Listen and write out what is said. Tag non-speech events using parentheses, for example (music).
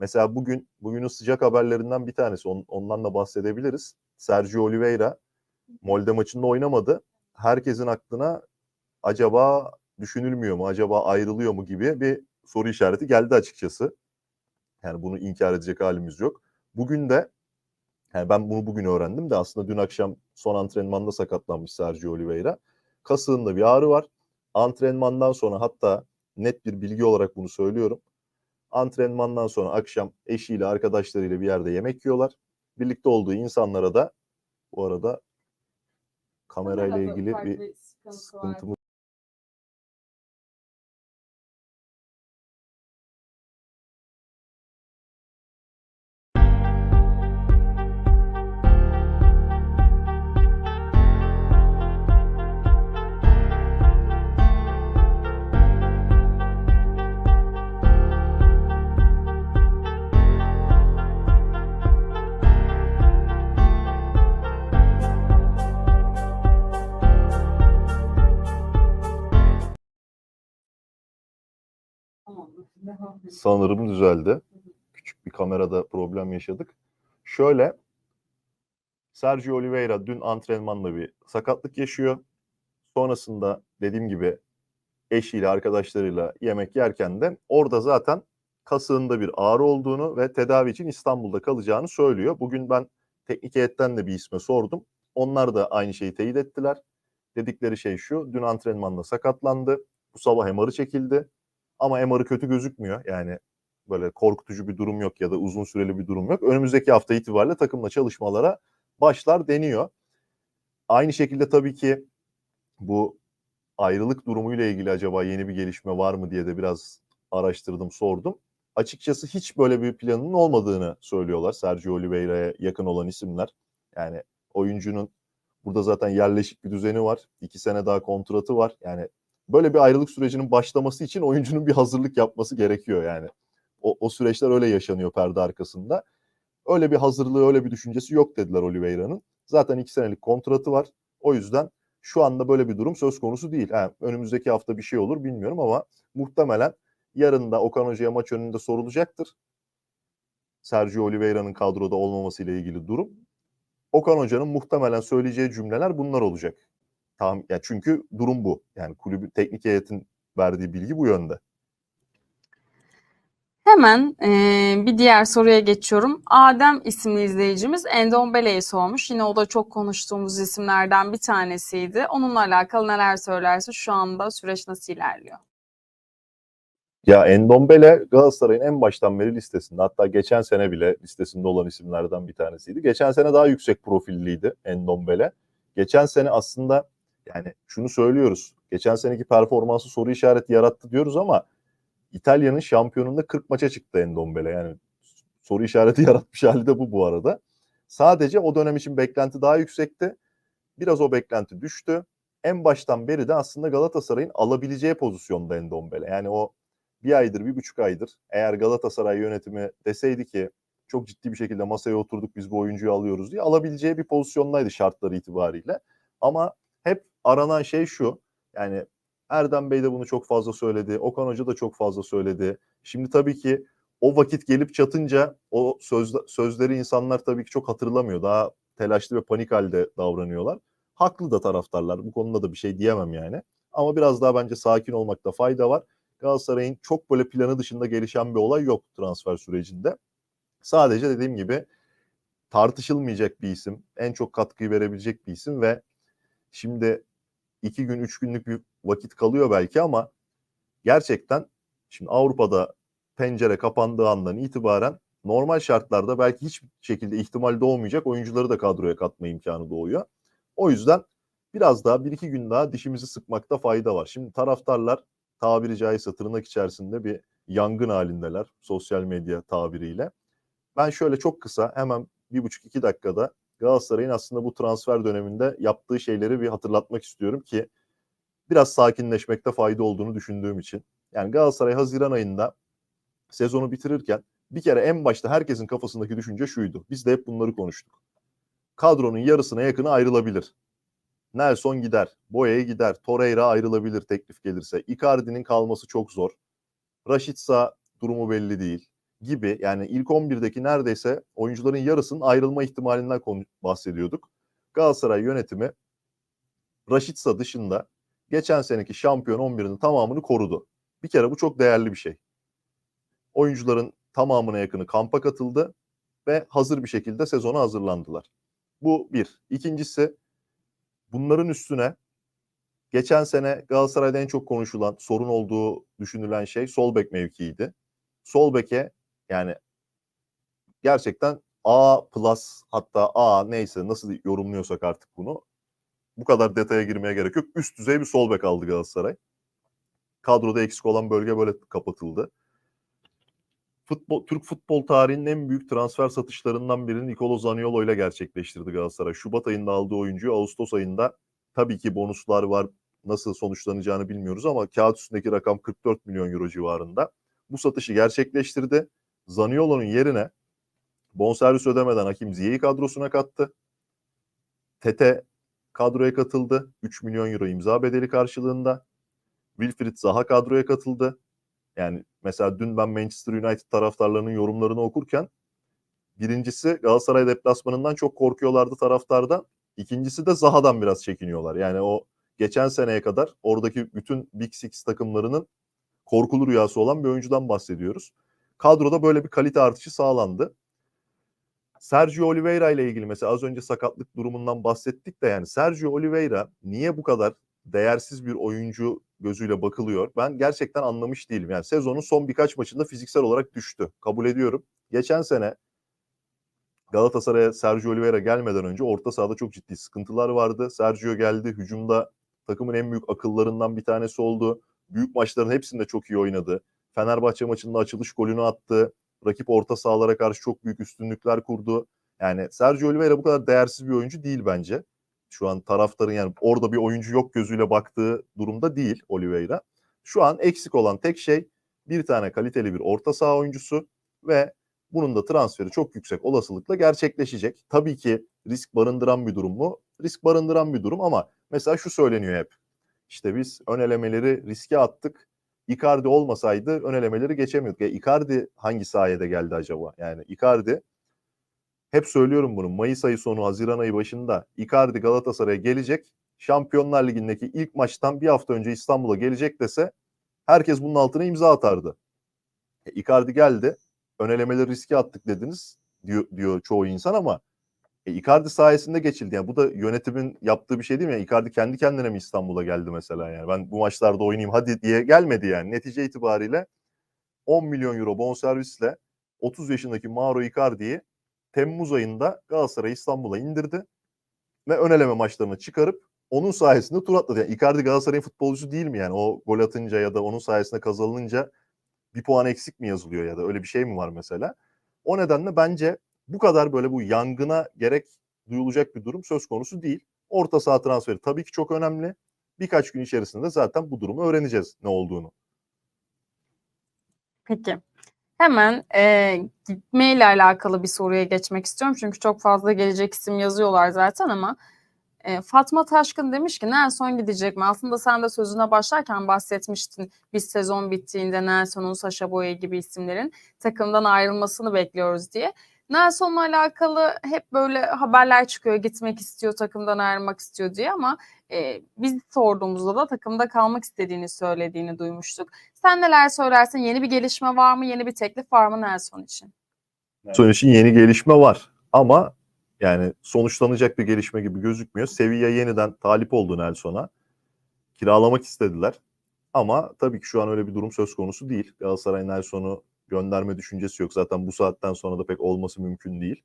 Mesela bugün bugünün sıcak haberlerinden bir tanesi. On, ondan da bahsedebiliriz. Sergio Oliveira Molde maçında oynamadı. Herkesin aklına acaba düşünülmüyor mu, acaba ayrılıyor mu gibi bir soru işareti geldi açıkçası. Yani bunu inkar edecek halimiz yok. Bugün de yani ben bunu bugün öğrendim de aslında dün akşam son antrenmanda sakatlanmış Sergio Oliveira. Kasığında bir ağrı var. Antrenmandan sonra hatta net bir bilgi olarak bunu söylüyorum. Antrenmandan sonra akşam eşiyle arkadaşlarıyla bir yerde yemek yiyorlar. Birlikte olduğu insanlara da bu arada kamerayla ilgili bir sıkıntımız sanırım düzeldi. Küçük bir kamerada problem yaşadık. Şöyle Sergio Oliveira dün antrenmanla bir sakatlık yaşıyor. Sonrasında dediğim gibi eşiyle arkadaşlarıyla yemek yerken de orada zaten kasığında bir ağrı olduğunu ve tedavi için İstanbul'da kalacağını söylüyor. Bugün ben teknik heyetten de bir isme sordum. Onlar da aynı şeyi teyit ettiler. Dedikleri şey şu, dün antrenmanda sakatlandı. Bu sabah MR'ı çekildi. Ama MR'ı kötü gözükmüyor. Yani böyle korkutucu bir durum yok ya da uzun süreli bir durum yok. Önümüzdeki hafta itibariyle takımla çalışmalara başlar deniyor. Aynı şekilde tabii ki bu ayrılık durumuyla ilgili acaba yeni bir gelişme var mı diye de biraz araştırdım, sordum. Açıkçası hiç böyle bir planının olmadığını söylüyorlar Sergio Oliveira'ya yakın olan isimler. Yani oyuncunun burada zaten yerleşik bir düzeni var. İki sene daha kontratı var. Yani böyle bir ayrılık sürecinin başlaması için oyuncunun bir hazırlık yapması gerekiyor yani. O, o süreçler öyle yaşanıyor perde arkasında. Öyle bir hazırlığı, öyle bir düşüncesi yok dediler Oliveira'nın. Zaten iki senelik kontratı var. O yüzden şu anda böyle bir durum söz konusu değil. Yani önümüzdeki hafta bir şey olur bilmiyorum ama muhtemelen yarın da Okan Hoca'ya maç önünde sorulacaktır. Sergio Oliveira'nın kadroda olmaması ile ilgili durum. Okan Hoca'nın muhtemelen söyleyeceği cümleler bunlar olacak. Tamam ya çünkü durum bu. Yani kulübü teknik heyetin verdiği bilgi bu yönde. Hemen eee, bir diğer soruya geçiyorum. Adem isimli izleyicimiz Endombele'yi sormuş. Yine o da çok konuştuğumuz isimlerden bir tanesiydi. Onunla alakalı neler söylerse şu anda süreç nasıl ilerliyor? Ya Endombele Galatasaray'ın en baştan beri listesinde hatta geçen sene bile listesinde olan isimlerden bir tanesiydi. Geçen sene daha yüksek profilliydi Endombele. Geçen sene aslında yani şunu söylüyoruz. Geçen seneki performansı soru işareti yarattı diyoruz ama İtalya'nın şampiyonunda 40 maça çıktı Endombele. Yani soru işareti (laughs) yaratmış hali de bu bu arada. Sadece o dönem için beklenti daha yüksekti. Biraz o beklenti düştü. En baştan beri de aslında Galatasaray'ın alabileceği pozisyonda Endombele. Yani o bir aydır, bir buçuk aydır eğer Galatasaray yönetimi deseydi ki çok ciddi bir şekilde masaya oturduk biz bu oyuncuyu alıyoruz diye alabileceği bir pozisyondaydı şartları itibariyle. Ama aranan şey şu. Yani Erdem Bey de bunu çok fazla söyledi. Okan Hoca da çok fazla söyledi. Şimdi tabii ki o vakit gelip çatınca o söz, sözleri insanlar tabii ki çok hatırlamıyor. Daha telaşlı ve panik halde davranıyorlar. Haklı da taraftarlar. Bu konuda da bir şey diyemem yani. Ama biraz daha bence sakin olmakta fayda var. Galatasaray'ın çok böyle planı dışında gelişen bir olay yok transfer sürecinde. Sadece dediğim gibi tartışılmayacak bir isim. En çok katkıyı verebilecek bir isim ve şimdi iki gün, üç günlük bir vakit kalıyor belki ama gerçekten şimdi Avrupa'da pencere kapandığı andan itibaren normal şartlarda belki hiçbir şekilde ihtimal doğmayacak oyuncuları da kadroya katma imkanı doğuyor. O yüzden biraz daha bir iki gün daha dişimizi sıkmakta fayda var. Şimdi taraftarlar tabiri caizse tırnak içerisinde bir yangın halindeler sosyal medya tabiriyle. Ben şöyle çok kısa hemen bir buçuk iki dakikada Galatasaray'ın aslında bu transfer döneminde yaptığı şeyleri bir hatırlatmak istiyorum ki biraz sakinleşmekte fayda olduğunu düşündüğüm için. Yani Galatasaray Haziran ayında sezonu bitirirken bir kere en başta herkesin kafasındaki düşünce şuydu. Biz de hep bunları konuştuk. Kadronun yarısına yakını ayrılabilir. Nelson gider, Boya'ya gider, Torreira ayrılabilir teklif gelirse. Icardi'nin kalması çok zor. Raşitsa durumu belli değil. Gibi yani ilk 11'deki neredeyse oyuncuların yarısının ayrılma ihtimalinden bahsediyorduk. Galatasaray yönetimi Raşitsa dışında geçen seneki şampiyon 11'inin tamamını korudu. Bir kere bu çok değerli bir şey. Oyuncuların tamamına yakını kampa katıldı ve hazır bir şekilde sezona hazırlandılar. Bu bir. İkincisi bunların üstüne geçen sene Galatasaray'da en çok konuşulan sorun olduğu düşünülen şey sol bek mevkiiydi. Sol beke yani gerçekten A plus hatta A neyse nasıl yorumluyorsak artık bunu bu kadar detaya girmeye gerek yok. Üst düzey bir sol bek aldı Galatasaray. Kadroda eksik olan bölge böyle kapatıldı. Futbol, Türk futbol tarihinin en büyük transfer satışlarından birini Nicolo Zaniolo ile gerçekleştirdi Galatasaray. Şubat ayında aldığı oyuncuyu Ağustos ayında tabii ki bonuslar var. Nasıl sonuçlanacağını bilmiyoruz ama kağıt üstündeki rakam 44 milyon euro civarında. Bu satışı gerçekleştirdi. Zaniolo'nun yerine bonservis ödemeden Hakim Ziyech'i kadrosuna kattı. Tete kadroya katıldı. 3 milyon euro imza bedeli karşılığında. Wilfried Zaha kadroya katıldı. Yani mesela dün ben Manchester United taraftarlarının yorumlarını okurken birincisi Galatasaray deplasmanından çok korkuyorlardı taraftarda. İkincisi de Zaha'dan biraz çekiniyorlar. Yani o geçen seneye kadar oradaki bütün Big Six takımlarının korkulu rüyası olan bir oyuncudan bahsediyoruz. Kadroda böyle bir kalite artışı sağlandı. Sergio Oliveira ile ilgili mesela az önce sakatlık durumundan bahsettik de yani Sergio Oliveira niye bu kadar değersiz bir oyuncu gözüyle bakılıyor? Ben gerçekten anlamış değilim. Yani sezonun son birkaç maçında fiziksel olarak düştü. Kabul ediyorum. Geçen sene Galatasaray'a Sergio Oliveira gelmeden önce orta sahada çok ciddi sıkıntılar vardı. Sergio geldi. Hücumda takımın en büyük akıllarından bir tanesi oldu. Büyük maçların hepsinde çok iyi oynadı. Fenerbahçe maçında açılış golünü attı. Rakip orta sahalara karşı çok büyük üstünlükler kurdu. Yani Sergio Oliveira bu kadar değersiz bir oyuncu değil bence. Şu an taraftarın yani orada bir oyuncu yok gözüyle baktığı durumda değil Oliveira. Şu an eksik olan tek şey bir tane kaliteli bir orta saha oyuncusu ve bunun da transferi çok yüksek olasılıkla gerçekleşecek. Tabii ki risk barındıran bir durum mu? Risk barındıran bir durum ama mesela şu söyleniyor hep. İşte biz ön elemeleri riske attık. Icardi olmasaydı ön elemeleri geçemiyorduk. Ya Icardi hangi sayede geldi acaba? Yani Icardi hep söylüyorum bunu. Mayıs ayı sonu, Haziran ayı başında Icardi Galatasaray'a gelecek. Şampiyonlar Ligi'ndeki ilk maçtan bir hafta önce İstanbul'a gelecek dese herkes bunun altına imza atardı. E, Icardi geldi. Ön elemeleri riske attık dediniz diyor, diyor çoğu insan ama e, Icardi sayesinde geçildi. Yani bu da yönetimin yaptığı bir şey değil mi? Yani Icardi kendi kendine mi İstanbul'a geldi mesela yani? Ben bu maçlarda oynayayım hadi diye gelmedi yani. Netice itibariyle 10 milyon euro bonservisle 30 yaşındaki Mauro Icardi'yi Temmuz ayında Galatasaray İstanbul'a indirdi ve ön eleme maçlarını çıkarıp onun sayesinde tur atladı. Yani Icardi Galatasaray'ın futbolcusu değil mi yani? O gol atınca ya da onun sayesinde kazanılınca bir puan eksik mi yazılıyor ya da öyle bir şey mi var mesela? O nedenle bence bu kadar böyle bu yangına gerek duyulacak bir durum söz konusu değil. Orta saha transferi tabii ki çok önemli. Birkaç gün içerisinde zaten bu durumu öğreneceğiz ne olduğunu. Peki. Hemen e, gitmeyle alakalı bir soruya geçmek istiyorum. Çünkü çok fazla gelecek isim yazıyorlar zaten ama e, Fatma Taşkın demiş ki Nelson gidecek mi? Aslında sen de sözüne başlarken bahsetmiştin. Biz sezon bittiğinde Nelson'un, Saşa Boye gibi isimlerin takımdan ayrılmasını bekliyoruz diye. Nelson'la alakalı hep böyle haberler çıkıyor. Gitmek istiyor, takımdan ayrılmak istiyor diye ama e, biz sorduğumuzda da takımda kalmak istediğini söylediğini duymuştuk. Sen neler söylersin? Yeni bir gelişme var mı? Yeni bir teklif var mı Nelson için? Son için yeni gelişme var ama yani sonuçlanacak bir gelişme gibi gözükmüyor. Sevilla yeniden talip oldu Nelson'a. Kiralamak istediler. Ama tabii ki şu an öyle bir durum söz konusu değil. Galatasaray Nelson'u gönderme düşüncesi yok. Zaten bu saatten sonra da pek olması mümkün değil.